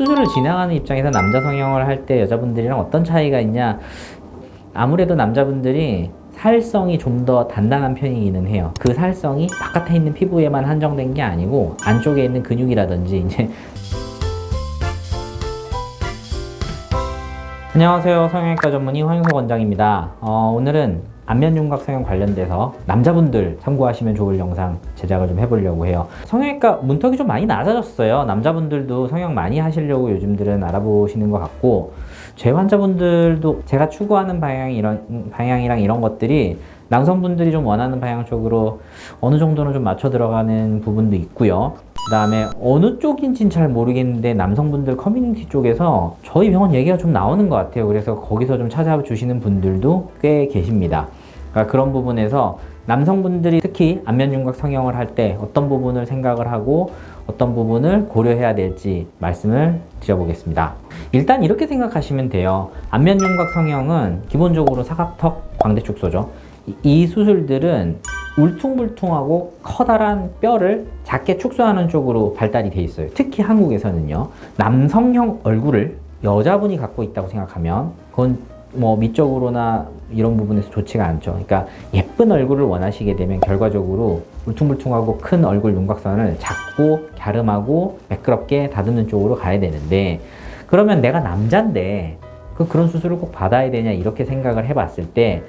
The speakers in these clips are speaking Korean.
수술을 진행하는 입장에서 남자 성형을 할 때 여자분들이랑 어떤 차이가 있냐? 아무래도 남자분들이 살성이 좀 더 단단한 편이기는 해요. 그 살성이 바깥에 있는 피부에만 한정된 게 아니고 안쪽에 있는 근육이라든지 이제 안녕하세요. 성형외과 전문의 황영석 원장입니다. 어, 오늘은 안면 윤곽 성형 관련돼서 남자분들 참고하시면 좋을 영상 제작을 좀 해보려고 해요. 성형외과 문턱이 좀 많이 낮아졌어요. 남자분들도 성형 많이 하시려고 요즘들은 알아보시는 것 같고 제 환자분들도 제가 추구하는 방향 이런 방향이랑 이런 것들이 남성분들이 좀 원하는 방향 쪽으로 어느 정도는 좀 맞춰 들어가는 부분도 있고요. 그 다음에 어느 쪽인지는 잘 모르겠는데 남성분들 커뮤니티 쪽에서 저희 병원 얘기가 좀 나오는 것 같아요. 그래서 거기서 좀 찾아주시는 분들도 꽤 계십니다. 그러니까 그런 부분에서 남성분들이 특히 안면윤곽 성형을 할 때 어떤 부분을 생각을 하고 어떤 부분을 고려해야 될지 말씀을 드려보겠습니다. 일단 이렇게 생각하시면 돼요. 안면윤곽 성형은 기본적으로 사각턱 광대 축소죠. 이- 이 수술들은 울퉁불퉁하고 커다란 뼈를 작게 축소하는 쪽으로 발달이 돼 있어요. 특히 한국에서는요. 남성형 얼굴을 여자분이 갖고 있다고 생각하면 그건 뭐 미적으로나 이런 부분에서 좋지가 않죠. 그러니까 예쁜 얼굴을 원하시게 되면 결과적으로 울퉁불퉁하고 큰 얼굴 윤곽선을 작고 갸름하고 매끄럽게 다듬는 쪽으로 가야 되는데 그러면 내가 남잔데 그 그런 수술을 꼭 받아야 되냐 이렇게 생각을 해봤을 때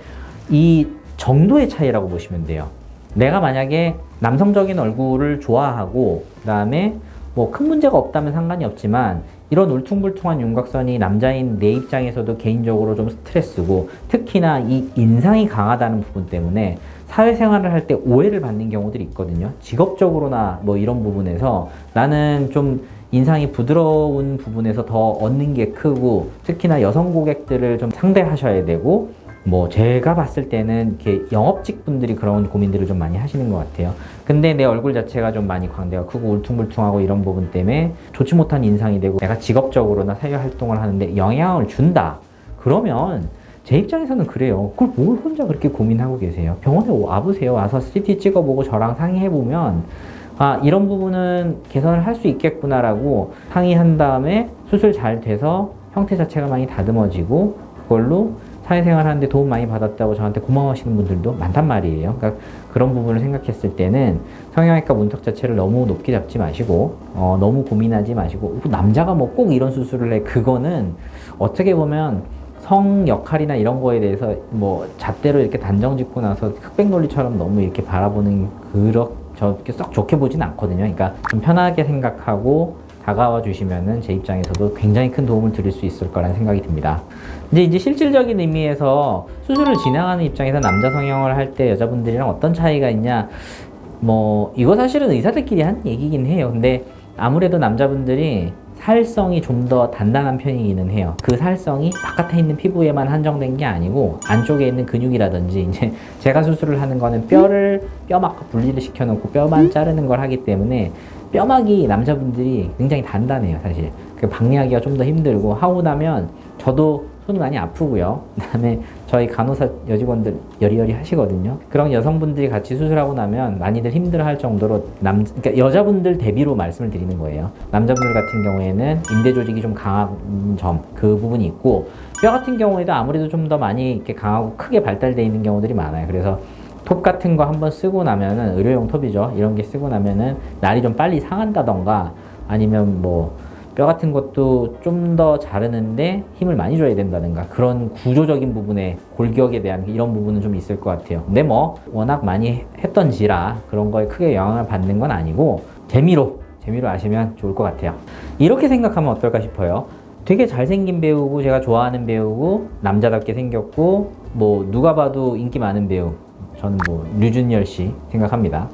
이 정도의 차이라고 보시면 돼요. 내가 만약에 남성적인 얼굴을 좋아하고 그다음에 뭐 큰 문제가 없다면 상관이 없지만 이런 울퉁불퉁한 윤곽선이 남자인 내 입장에서도 개인적으로 좀 스트레스고 특히나 이 인상이 강하다는 부분 때문에 사회생활을 할 때 오해를 받는 경우들이 있거든요. 직업적으로나 뭐 이런 부분에서 나는 좀 인상이 부드러운 부분에서 더 얻는 게 크고 특히나 여성 고객들을 좀 상대하셔야 되고 뭐 제가 봤을 때는 이렇게 영업직 분들이 그런 고민들을 좀 많이 하시는 것 같아요. 근데 내 얼굴 자체가 좀 많이 광대가 크고 울퉁불퉁하고 이런 부분 때문에 좋지 못한 인상이 되고 내가 직업적으로나 사회 활동을 하는데 영향을 준다. 그러면 제 입장에서는 그래요. 그걸 뭘 혼자 그렇게 고민하고 계세요? 병원에 와보세요. 와서 CT 찍어보고 저랑 상의해보면 아, 이런 부분은 개선을 할 수 있겠구나라고 상의한 다음에 수술 잘 돼서 형태 자체가 많이 다듬어지고 그걸로 사회생활 하는데 도움 많이 받았다고 저한테 고마워하시는 분들도 많단 말이에요. 그러니까 그런 부분을 생각했을 때는 성형외과 문턱 자체를 너무 높게 잡지 마시고 어, 너무 고민하지 마시고 남자가 뭐 꼭 이런 수술을 해 그거는 어떻게 보면 성 역할이나 이런 거에 대해서 뭐 잣대로 이렇게 단정 짓고 나서 흑백 논리처럼 너무 이렇게 바라보는 그렇게 썩 좋게 보진 않거든요. 그러니까 좀 편하게 생각하고 다가와 주시면은 제 입장에서도 굉장히 큰 도움을 드릴 수 있을 거라는 생각이 듭니다. 이제 이제 실질적인 의미에서 수술을 진행하는 입장에서 남자 성형을 할 때 여자분들이랑 어떤 차이가 있냐? 뭐 이거 사실은 의사들끼리 하는 얘기긴 해요. 근데 아무래도 남자분들이 살성이 좀 더 단단한 편이기는 해요. 그 살성이 바깥에 있는 피부에만 한정된 게 아니고 안쪽에 있는 근육이라든지 이제 제가 수술을 하는 거는 뼈를 뼈막 분리를 시켜놓고 뼈만 자르는 걸 하기 때문에 뼈막이 남자분들이 굉장히 단단해요, 사실. 그 박리하기가 좀 더 힘들고 하고 나면 저도 손이 많이 아프고요. 그다음에 저희 간호사 여직원들 여리여리 하시거든요. 그런 여성분들이 같이 수술하고 나면 많이들 힘들어할 정도로 남, 그러니까 여자분들 대비로 말씀을 드리는 거예요. 남자분들 같은 경우에는 인대 조직이 좀 강한 점 그 부분이 있고 뼈 같은 경우에도 아무래도 좀 더 많이 이렇게 강하고 크게 발달돼 있는 경우들이 많아요. 그래서 톱 같은 거 한번 쓰고 나면은 의료용 톱이죠. 이런 게 쓰고 나면은 날이 좀 빨리 상한다던가 아니면 뭐 뼈 같은 것도 좀 더 자르는데 힘을 많이 줘야 된다든가 그런 구조적인 부분에 골격에 대한 이런 부분은 좀 있을 것 같아요. 근데 뭐 워낙 많이 했던지라 그런 거에 크게 영향을 받는 건 아니고 재미로 재미로 아시면 좋을 것 같아요. 이렇게 생각하면 어떨까 싶어요. 되게 잘생긴 배우고 제가 좋아하는 배우고 남자답게 생겼고 뭐 누가 봐도 인기 많은 배우 저는 뭐 류준열 씨 생각합니다.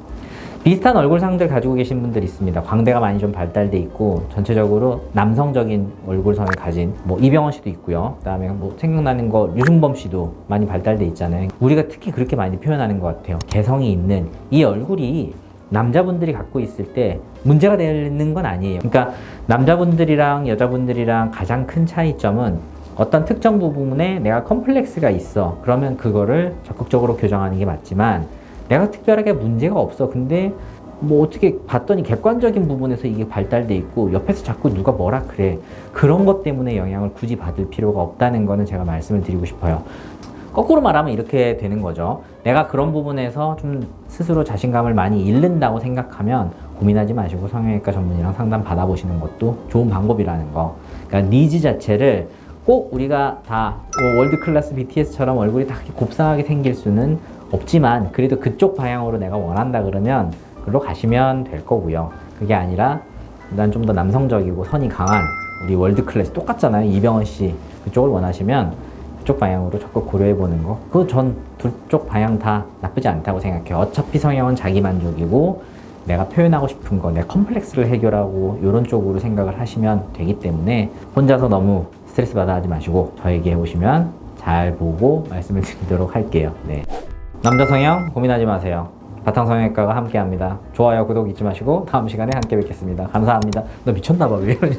비슷한 얼굴 상들 가지고 계신 분들 있습니다. 광대가 많이 좀 발달돼 있고 전체적으로 남성적인 얼굴선을 가진 뭐 이병헌 씨도 있고요. 그다음에 뭐 생각나는 거 류승범 씨도 많이 발달돼 있잖아요. 우리가 특히 그렇게 많이 표현하는 것 같아요. 개성이 있는 이 얼굴이 남자분들이 갖고 있을 때 문제가 되는 건 아니에요. 그러니까 남자분들이랑 여자분들이랑 가장 큰 차이점은 어떤 특정 부분에 내가 컴플렉스가 있어. 그러면 그거를 적극적으로 교정하는 게 맞지만 내가 특별하게 문제가 없어. 근데 뭐 어떻게 봤더니 객관적인 부분에서 이게 발달돼 있고 옆에서 자꾸 누가 뭐라 그래 그런 것 때문에 영향을 굳이 받을 필요가 없다는 거는 제가 말씀을 드리고 싶어요. 거꾸로 말하면 이렇게 되는 거죠. 내가 그런 부분에서 좀 스스로 자신감을 많이 잃는다고 생각하면 고민하지 마시고 성형외과 전문의랑 상담 받아보시는 것도 좋은 방법이라는 거. 그러니까 니즈 자체를 꼭 우리가 다뭐 월드 클래스 BTS처럼 얼굴이 다 이렇게 곱상하게 생길 수는 없지만 그래도 그쪽 방향으로 내가 원한다 그러면 그로 가시면 될 거고요. 그게 아니라 난 좀 더 남성적이고 선이 강한 우리 월드 클래스 똑같잖아요. 이병헌 씨 그쪽을 원하시면 그쪽 방향으로 적극 고려해 보는 거. 그 전 둘 쪽 방향 다 나쁘지 않다고 생각해요. 어차피 성형은 자기 만족이고 내가 표현하고 싶은 거, 내 컴플렉스를 해결하고 이런 쪽으로 생각을 하시면 되기 때문에 혼자서 너무 스트레스 받아 하지 마시고 저에게 오시면 잘 보고 말씀을 드리도록 할게요. 네. 남자 성형 고민하지 마세요. 바탕 성형외과가 함께합니다. 좋아요, 구독 잊지 마시고 다음 시간에 함께 뵙겠습니다. 감사합니다. 너 미쳤나봐 왜 이러니?